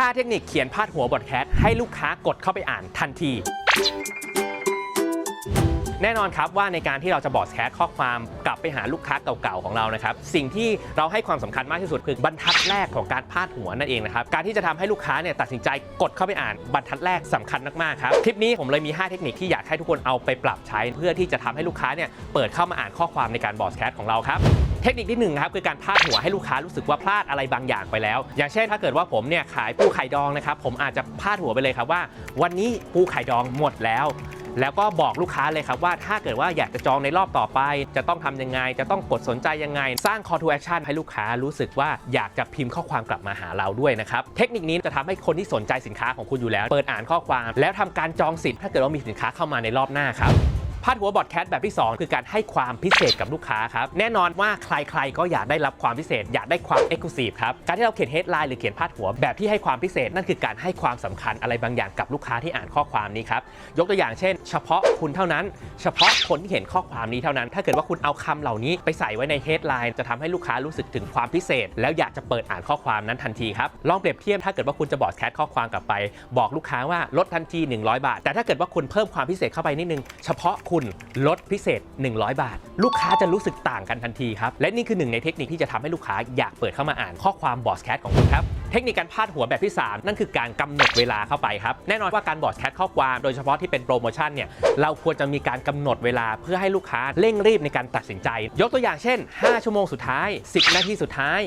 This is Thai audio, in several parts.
5 เทคนิคเขียนพาดหัวบอดแคสต์ให้ลูกค้ากดเข้าไปอ่านทันที แน่นอนครับว่าในการที่เราจะบอดแคสต์ข้อความกลับไปหาลูกค้าเก่าๆของเรานะครับ สิ่งที่เราให้ความสำคัญมากที่สุดคือบรรทัดแรกของการพาดหัวนั่นเองนะครับ การที่จะทำให้ลูกค้าเนี่ยตัดสินใจกดเข้าไปอ่านบรรทัดแรกสำคัญมากๆครับ คลิปนี้ผมเลยมี 5 เทคนิคที่อยากให้ทุกคนเอาไปปรับใช้ เพื่อที่จะทำให้ลูกค้าเนี่ยเปิดเข้ามาอ่านข้อความในการบอดแคสต์ของเราครับ เทคนิคที่หนึ่งครับคือการพาดหัวให้ลูกค้ารู้สึกว่าพลาดอะไรบางอย่างไปแล้ว อย่างเช่นถ้าเกิดว่าผมเนี่ยขายปูไข่ดองนะครับผมอาจจะพาดหัวไปเลยครับว่า วันนี้ปูไข่ดองหมดแล้วแล้วก็บอกลูกค้าเลยครับว่าถ้าเกิดว่าอยากจะจองในรอบต่อไป จะต้องทำยังไง จะต้องกดสนใจยังไง สร้าง call to action ให้ลูกค้ารู้สึกว่าอยากจะพิมพ์ข้อความกลับมาหาเราด้วยนะครับ เทคนิคนี้จะทำให้คนที่สนใจสินค้าของคุณอยู่แล้ว เปิดอ่านข้อความ แล้วทำการจองสิทธิ์ถ้าเกิดว่ามีสินค้าเข้ามาในรอบหน้าครับ พาดหัวบอดแคสต์แบบที่ 2 คือการให้ความพิเศษกับลูกค้าครับ แน่นอนว่าใครๆ ก็อยากได้รับความพิเศษ อยากได้ความเอก u s i v e ครับ การที่เราเขียน headline หรือเขียนพาดหัวแบบที่ให้ความพิเศษ นั่นคือการให้ความสำคัญอะไรบางอย่างกับลูกค้าที่อ่านข้อความนี้ครับยกตัวอย่างเช่น เฉพาะคุณเท่านั้น เฉพาะคนที่เห็นข้อความนี้เท่านั้น ถ้าเกิดว่าคุณเอาคำเหล่านี้ไปใส่ไว้ใน headline จะทำให้ลูกค้ารู้สึกถึงความพิเศษ แล้วอยากจะเปิดอ่านข้อความนั้นทันทีครับลองเปรียบเทียบถ้าเกิดว่าคุณจะบอดแคสต์ข้อความกลับไป บอกลูกค้าว่าลดทันที 100 บาท แต่ถ้าเกิดว่าคุณเพิ่มความพิเศษเข้าไปนิดนึงเฉพาะคุณลดพิเศษ 100 บาท ลูกค้าจะรู้สึกต่างกันทันทีครับ และนี่คือหนึ่งในเทคนิคที่จะทำให้ลูกค้าอยากเปิดเข้ามาอ่านข้อความบอดแคสต์ของคุณครับเทคนิคการพาดหัวแบบที่ 3 นั่นคือการกำหนดเวลาเข้าไปครับ แน่นอนว่าการบอดแคสต์ข้อความโดยเฉพาะที่เป็นโปรโมชั่นเนี่ยเราควรจะมีการกำหนดเวลาเพื่อให้ลูกค้าเร่งรีบในการตัดสินใจ ยกตัวอย่างเช่น 5 ชั่วโมงสุดท้าย 10 นาทีสุดท้าย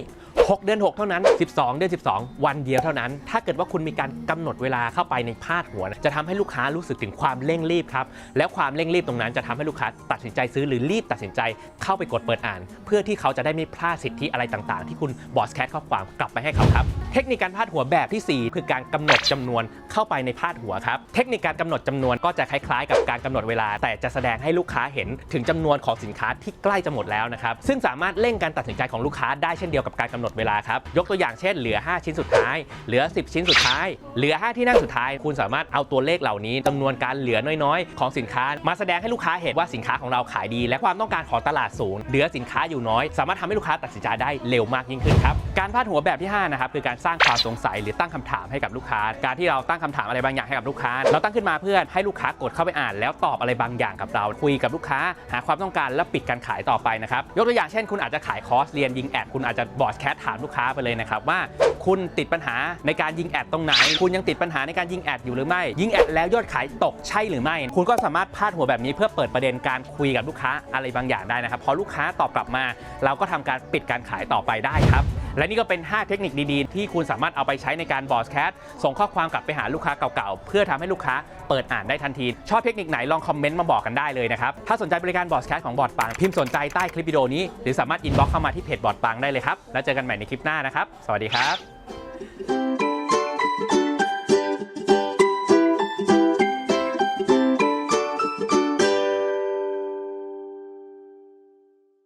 6 เดือน 6 เท่านั้น 12 เดือน 12 วันเดียวเท่านั้น ถ้าเกิดว่าคุณมีการกำหนดเวลาเข้าไปในพาดหัวนะจะทำให้ลูกค้ารู้สึกถึงความเร่งรีบครับ แล้วความเร่งรีบตรงนั้นจะทำให้ลูกค้าตัดสินใจซื้อหรือรีบตัดสินใจเข้าไปกดเปิดอ่าน เพื่อที่เขาจะได้ไม่พลาดสิทธิอะไรต่าง ๆ ที่คุณบอสแคสข้อความกลับไปให้เขาครับ เทคนิคการพาดหัวแบบที่ 4 คือการกำหนดจำนวนเข้าไปในพาดหัวครับ เทคนิคการกำหนดจำนวนก็จะคล้ายๆ กับการกำหนดเวลา แต่จะแสดงให้ลูกค้าเห็นถึงจำนวนของสินค้าที่ใกล้จะหมดแล้วนะครับซึ่งสามารถเร่งการตัดสินใจของลูกค้าได้เช่นเดียวกับการกำหนดเวลาครับ ยกตัวอย่างเช่นเหลือ 5 ชิ้นสุดท้าย เหลือ 10 ชิ้นสุดท้าย เหลือ 5 ที่นั่งสุดท้าย คุณสามารถเอาตัวเลขเหล่านี้จำนวนการเหลือน้อยๆ ของสินค้า มาแสดงให้ลูกค้าเห็นว่าสินค้าของเราขายดี และความต้องการของตลาดสูง เหลือสินค้าอยู่น้อย สามารถทำให้ลูกค้าตัดสินใจได้เร็วมากยิ่งขึ้นครับ การพาดหัวแบบที่ห้านะครับคือการสร้างความสงสัยหรือตั้งคำถามให้กับลูกค้า การที่เราตั้งคำถามอะไรบางอย่างให้กับลูกค้า เราตั้งขึ้นมาเพื่อให้ลูกค้ากดเข้าไปอ่าน แล้วตอบอะไรบางอย่างกับเราคุยกับลูกค้า หาความต้องการและปิดการขายต่อไปนะครับยกตัวอย่างเช่น คุณอาจจะขายคอร์สเรียนยิงแอดคุณอาจจะบอดแคสถามลูกค้าไปเลยนะครับว่าคุณติดปัญหาในการยิงแอดตรงไหน คุณยังติดปัญหาในการยิงแอดอยู่หรือไม่ ยิงแอดแล้วยอดขายตกใช่หรือไม่ คุณก็สามารถพาดหัวแบบนี้เพื่อเปิดประเด็นการคุยกับลูกค้าอะไรบางอย่างได้นะครับพอลูกค้าตอบกลับมา เราก็ทำการปิดการขายต่อไปได้ครับ และนี่ก็เป็น 5 เทคนิคดีๆ ที่คุณสามารถเอาไปใช้ในการบอสแคสส่งข้อความกลับไปหาลูกค้าเก่าๆ เพื่อทำให้ลูกค้าเปิดอ่านได้ทันที ชอบเทคนิคไหนลองคอมเมนต์มาบอกกันได้เลยนะครับ ถ้าสนใจบริการบอสแคสของบอดปังพิมพ์สนใจใต้คลิปวิดีโอนี้ หรือสามารถอินบ็อกเข้ามาที่เพจบอดปังได้เลยครับแล้วเจอกันใหม่ในคลิปหน้านะครับสวัสดีครับ